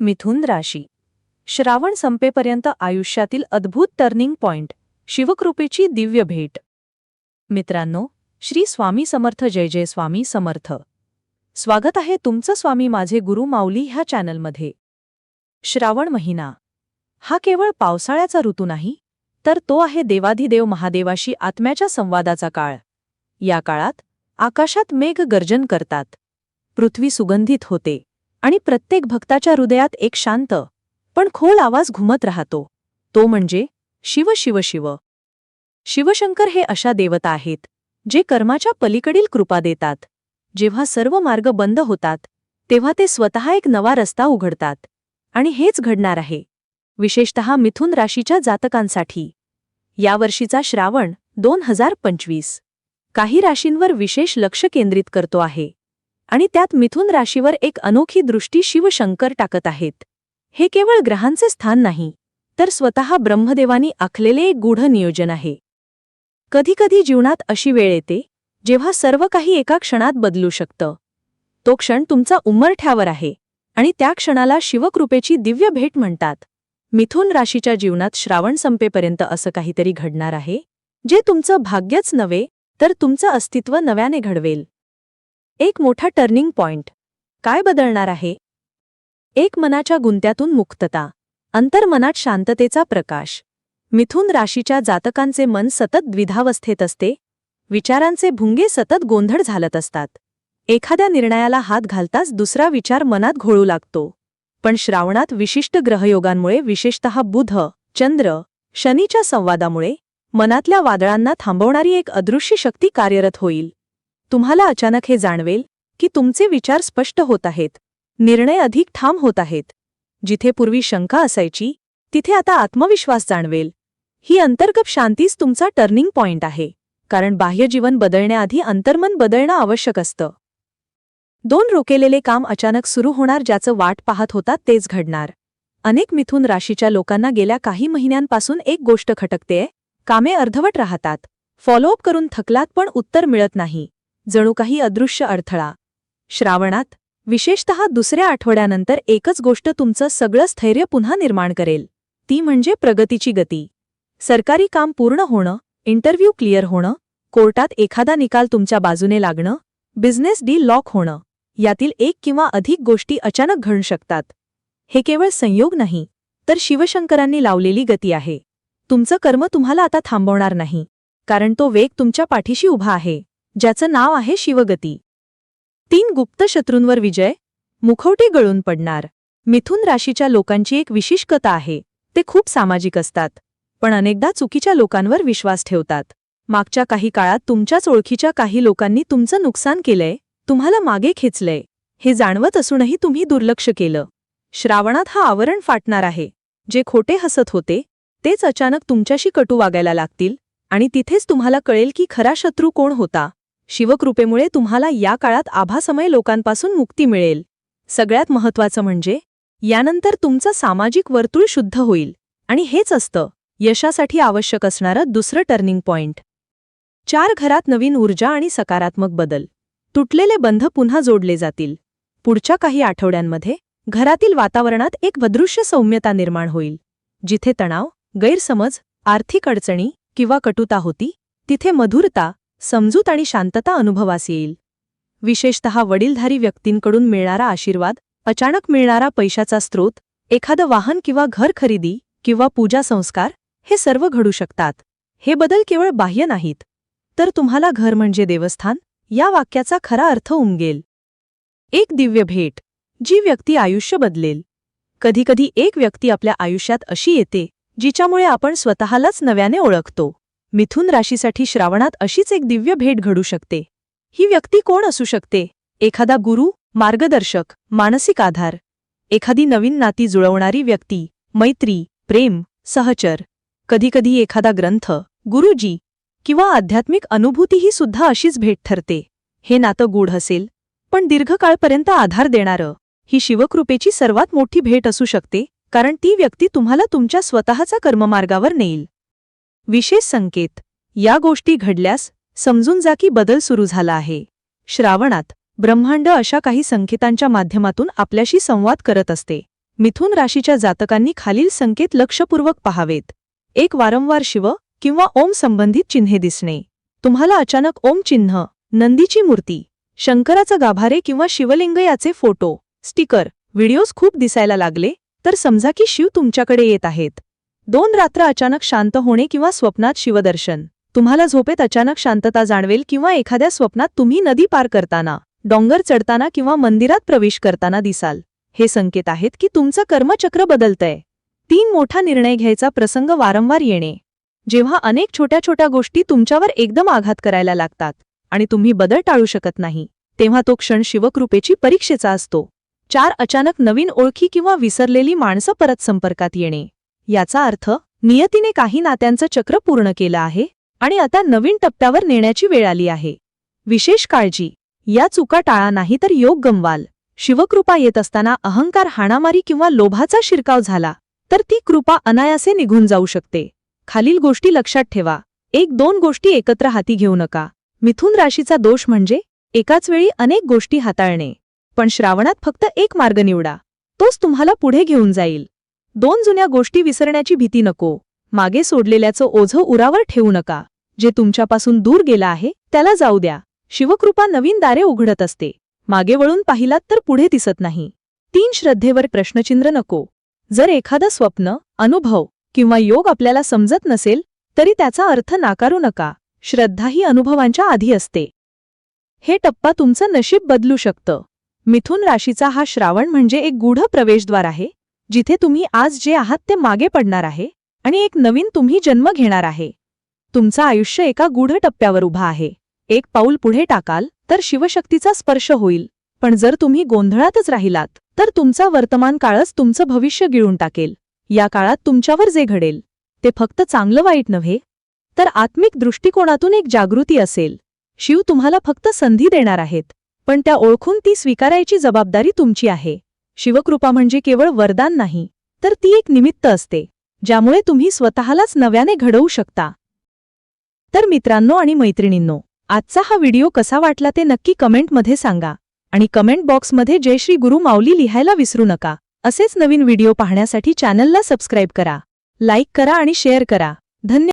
मिथुन राशी. श्रावण संपेपर्यंत आयुष्यातील अद्भुत टर्निंग पॉइंट शिवकृपेची दिव्य भेट. मित्रांनो श्री स्वामी समर्थ जय जय स्वामी समर्थ. स्वागत आहे तुमचं स्वामी माझे गुरु माऊली ह्या चॅनलमध्ये. श्रावण महिना. हा केवळ पावसाळ्याचा ऋतू नाही तर तो आहे देवाधिदेव महादेवाशी आत्म्याच्या संवादाचा काळ. या काळात आकाशात मेघ गर्जन करतात. पृथ्वी सुगंधित होते. आणि प्रत्येक भक्ताच्या हृदयात एक शांत पण खोल आवाज घुमत राहतो. तो म्हणजे शिव शिव शिव. शिवशंकर हे अशा देवता आहेत जे कर्माच्या पलीकडील कृपा देतात. जेव्हा सर्व मार्ग बंद होतात तेव्हा ते स्वतः एक नवा रस्ता उघडतात. आणि हेच घडणार आहे. विशेषतः मिथुन राशीच्या जातकांसाठी. यावर्षीचा श्रावण दोन हजार पंचवीस. काही राशींवर विशेष लक्ष केंद्रित करतो आहे. आणि त्यात मिथुन राशीवर एक अनोखी दृष्टी शिवशंकर टाकत आहेत. हे केवळ ग्रहांचे स्थान नाही तर स्वतः ब्रह्मदेवानी आखलेले एक गूढ नियोजन आहे. कधीकधी जीवनात अशी वेळ येते जेव्हा सर्व काही एका क्षणात बदलू शकतं. तो क्षण तुमचा उंबरठ्यावर आहे आणि त्या क्षणाला शिवकृपेची दिव्य भेट म्हणतात. मिथुन राशीच्या जीवनात श्रावण संपेपर्यंत असं काहीतरी घडणार आहे जे तुमचं भाग्यच नव्हे तर तुमचं अस्तित्व नव्याने घडवेल. एक मोठा टर्निंग पॉइंट काय बदलणार आहे? एक मनाच्या गुंत्यातून मुक्तता. अंतर्मनात शांततेचा प्रकाश. मिथुन राशीच्या जातकांचे मन सतत द्विधावस्थेत असते. विचारांचे भुंगे सतत गोंधळ झालत असतात. एखाद्या निर्णयाला हात घालताच दुसरा विचार मनात घोळू लागतो. पण श्रावणात विशिष्ट ग्रहयोगांमुळे विशेषतः बुध चंद्र शनीच्या संवादामुळे मनातल्या वादळांना थांबवणारी एक अदृश्य शक्ती कार्यरत होईल. तुम्हाला अचानक हे जाणवेल की तुमचे विचार स्पष्ट होत आहेत. निर्णय अधिक ठाम होत आहेत. जिथे पूर्वी शंका असायची तिथे आता आत्मविश्वास जाणवेल. ही अंतर्गत शांतीच तुमचा टर्निंग पॉइंट आहे कारण बाह्य जीवन बदलण्याआधी अंतर्मन बदलणं आवश्यक असतं. दोन रोकेलेले काम अचानक सुरू होणार ज्याचं वाट पाहत होता तेच घडणार. अनेक मिथुन राशीच्या लोकांना गेल्या काही महिन्यांपासून एक गोष्ट खटकतेय कामे अर्धवट राहतात. फॉलोअप करून थकलात पण उत्तर मिळत नाही. जणू काही अदृश्य अडथळा. श्रावणात विशेषतः दुसऱ्या आठवड्यानंतर एकच गोष्ट तुमचं सगळं स्थैर्य पुन्हा निर्माण करेल. ती म्हणजे प्रगतीची गती. सरकारी काम पूर्ण होणं इंटरव्ह्यू क्लिअर होणं कोर्टात एखादा निकाल तुमच्या बाजूने लागणं बिझनेस डील लॉक होणं यातील एक किंवा अधिक गोष्टी अचानक घडू शकतात. हे केवळ संयोग नाही तर शिवशंकरांनी लावलेली गती आहे. तुमचं कर्म तुम्हाला आता थांबवणार नाही कारण तो वेग तुमच्या पाठीशी उभा आहे. ज्याचं नाव आहे शिवगती. तीन गुप्त शत्रूंवर विजय मुखवटे गळून पडणार. मिथुन राशीच्या लोकांची एक विशेष कथा आहे ते खूप सामाजिक असतात पण अनेकदा चुकीच्या लोकांवर विश्वास ठेवतात. मागच्या काही काळात तुमच्याच ओळखीच्या काही लोकांनी तुमचं नुकसान केलंय तुम्हाला मागे खेचलंय. हे जाणवत असूनही तुम्ही दुर्लक्ष केलं. श्रावणात हा आवरण फाटणार आहे. जे खोटे हसत होते तेच अचानक तुमच्याशी कटू वागायला लागतील आणि तिथेच तुम्हाला कळेल की खरा शत्रू कोण होता. शिवकृपेमुळे तुम्हाला या काळात आभासमय लोकांपासून मुक्ती मिळेल. सगळ्यात महत्वाचं म्हणजे यानंतर तुमचं सामाजिक वर्तुळ शुद्ध होईल. आणि हेच असतं यशासाठी आवश्यक असणारं दुसरं टर्निंग पॉइंट. चार घरात नवीन ऊर्जा आणि सकारात्मक बदल. तुटलेले बंध पुन्हा जोडले जातील. पुढच्या काही आठवड्यांमध्ये घरातील वातावरणात एक भदृश्य सौम्यता निर्माण होईल. जिथे तणाव गैरसमज आर्थिक अडचणी किंवा कटुता होती तिथे मधुरता समजूत आणि शांतता अनुभवास येईल. विशेषतः वडीलधारी व्यक्तींकडून मिळणारा आशीर्वाद अचानक मिळणारा पैशाचा स्रोत एखादं वाहन किंवा घर खरेदी किंवा पूजा संस्कार हे सर्व घडू शकतात. हे बदल केवळ बाह्य नाहीत. तर तुम्हाला घर म्हणजे देवस्थान या वाक्याचा खरा अर्थ उमगेल. एक दिव्य भेट जी व्यक्ती आयुष्य बदलेल. कधीकधी एक व्यक्ती आपल्या आयुष्यात अशी येते जिच्यामुळे आपण स्वतःलाच नव्याने ओळखतो. मिथुन राशीसाठी श्रावणात अशीच एक दिव्य भेट घडू शकते. ही व्यक्ती कोण असू शकते? एखादा गुरु मार्गदर्शक मानसिक आधार. एखादी नवीन नाती जुळवणारी व्यक्ती मैत्री प्रेम सहचर. कधीकधी एखादा ग्रंथ गुरुजी किंवा आध्यात्मिक अनुभूतीही सुद्धा अशीच भेट ठरते. हे नातं गूढ असेल पण दीर्घकाळपर्यंत आधार देणारं. ही शिवकृपेची सर्वात मोठी भेट असू शकते कारण ती व्यक्ती तुम्हाला तुमच्या स्वतःचा कर्ममार्गावर नेईल. विशेष संकेत. या गोष्टी घडल्यास समजून जा की बदल सुरू झाला आहे. श्रावणात ब्रह्मांड अशा काही संकेतांच्या माध्यमातून आपल्याशी संवाद करत असते. मिथुन राशीच्या जातकांनी खालील संकेत लक्षपूर्वक पहावेत. एक वारंवार शिव किंवा ओम संबंधित चिन्हे दिसणे. तुम्हाला अचानक ओम चिन्ह नंदीची मूर्ती शंकराचं गाभारे किंवा शिवलिंग याचे फोटो स्टिकर व्हिडिओज खूप दिसायला लागले तर समजा की शिव तुमच्याकडे येत आहेत. दोन रात्र अचानक शांत होणे किंवा स्वप्नात शिवदर्शन. तुम्हाला झोपेत अचानक शांतता जाणवेल किंवा एखाद्या स्वप्नात तुम्ही नदी पार करताना डोंगर चढताना किंवा मंदिरात प्रवेश करताना दिसाल. हे संकेत आहेत की तुमचं कर्मचक्र बदलतंय. तीन मोठा निर्णय घ्यायचा प्रसंग वारंवार येणे. जेव्हा अनेक छोट्या छोट्या गोष्टी तुमच्यावर एकदम आघात करायला लागतात आणि तुम्ही बदल टाळू शकत नाही तेव्हा तो क्षण शिवकृपेची परीक्षेचा असतो. चार अचानक नवीन ओळखी किंवा विसरलेली माणसं परत संपर्कात येणे. याचा अर्थ नियतीने काही नात्यांचं चक्र पूर्ण केलं आहे आणि आता नवीन टप्प्यावर नेण्याची वेळ आली आहे. विशेष काळजी. या चुका टाळा नाही तर योग गमवाल. शिवकृपा येत असताना अहंकार हाणामारी किंवा लोभाचा शिरकाव झाला तर ती कृपा अनायासे निघून जाऊ शकते. खालील गोष्टी लक्षात ठेवा. एक दोन गोष्टी एकत्र हाती घेऊ नका. मिथुन राशीचा दोष म्हणजे एकाच वेळी अनेक गोष्टी हाताळणे. पण श्रावणात फक्त एक मार्ग निवडा. तोच तुम्हाला पुढे घेऊन जाईल. दोन जुन्या गोष्टी विसरण्याची भीती नको. मागे सोडलेल्याचं ओझं उरावर ठेवू नका. जे तुमच्यापासून दूर गेला आहे त्याला जाऊ द्या. शिवकृपा नवीन दारे उघडत असते. मागे वळून पाहिलात तर पुढे दिसत नाही. तीन श्रद्धेवर प्रश्नचिन्ह नको. जर एखादं स्वप्न अनुभव किंवा योग आपल्याला समजत नसेल तरी त्याचा अर्थ नाकारू नका. श्रद्धा ही अनुभवांच्या आधी असते. हे टप्पा तुमचं नशीब बदलू शकतं. मिथुन राशीचा हा श्रावण म्हणजे एक गूढ प्रवेशद्वार आहे. जिथे तुम्ही आज जे आहात ते मागे पडणार आहे आणि एक नवीन तुम्ही जन्म घेणार आहे. तुमचं आयुष्य एका गूढ टप्प्यावर उभा आहे. एक पाऊल पुढे टाकाल तर शिवशक्तीचा स्पर्श होईल. पण जर तुम्ही गोंधळातच राहिलात तर तुमचा वर्तमान काळच तुमचं भविष्य गिळून टाकेल. या काळात तुमच्यावर जे घडेल ते फक्त चांगलं वाईट नव्हे तर आत्मिक दृष्टिकोनातून एक जागृती असेल. शिव तुम्हाला फक्त संधी देणार आहेत पण त्या ओळखून ती स्वीकारायची जबाबदारी तुमची आहे. शिवकृपा म्हणजे केवळ वरदान नाही तर ती एक निमित्त असते ज्यामुळे तुम्ही स्वतःलाच नव्याने घडवू शकता. तर मित्रांनो आणि मैत्रिणींनो आजचा हा व्हिडिओ कसा वाटला ते नक्की कमेंटमध्ये सांगा आणि कमेंट बॉक्समध्ये जय श्री गुरु माऊली लिहायला विसरू नका असेच नवीन व्हिडिओ पाहण्यासाठी चॅनलला सबस्क्राईब करा लाईक करा आणि शेअर करा. धन्यवाद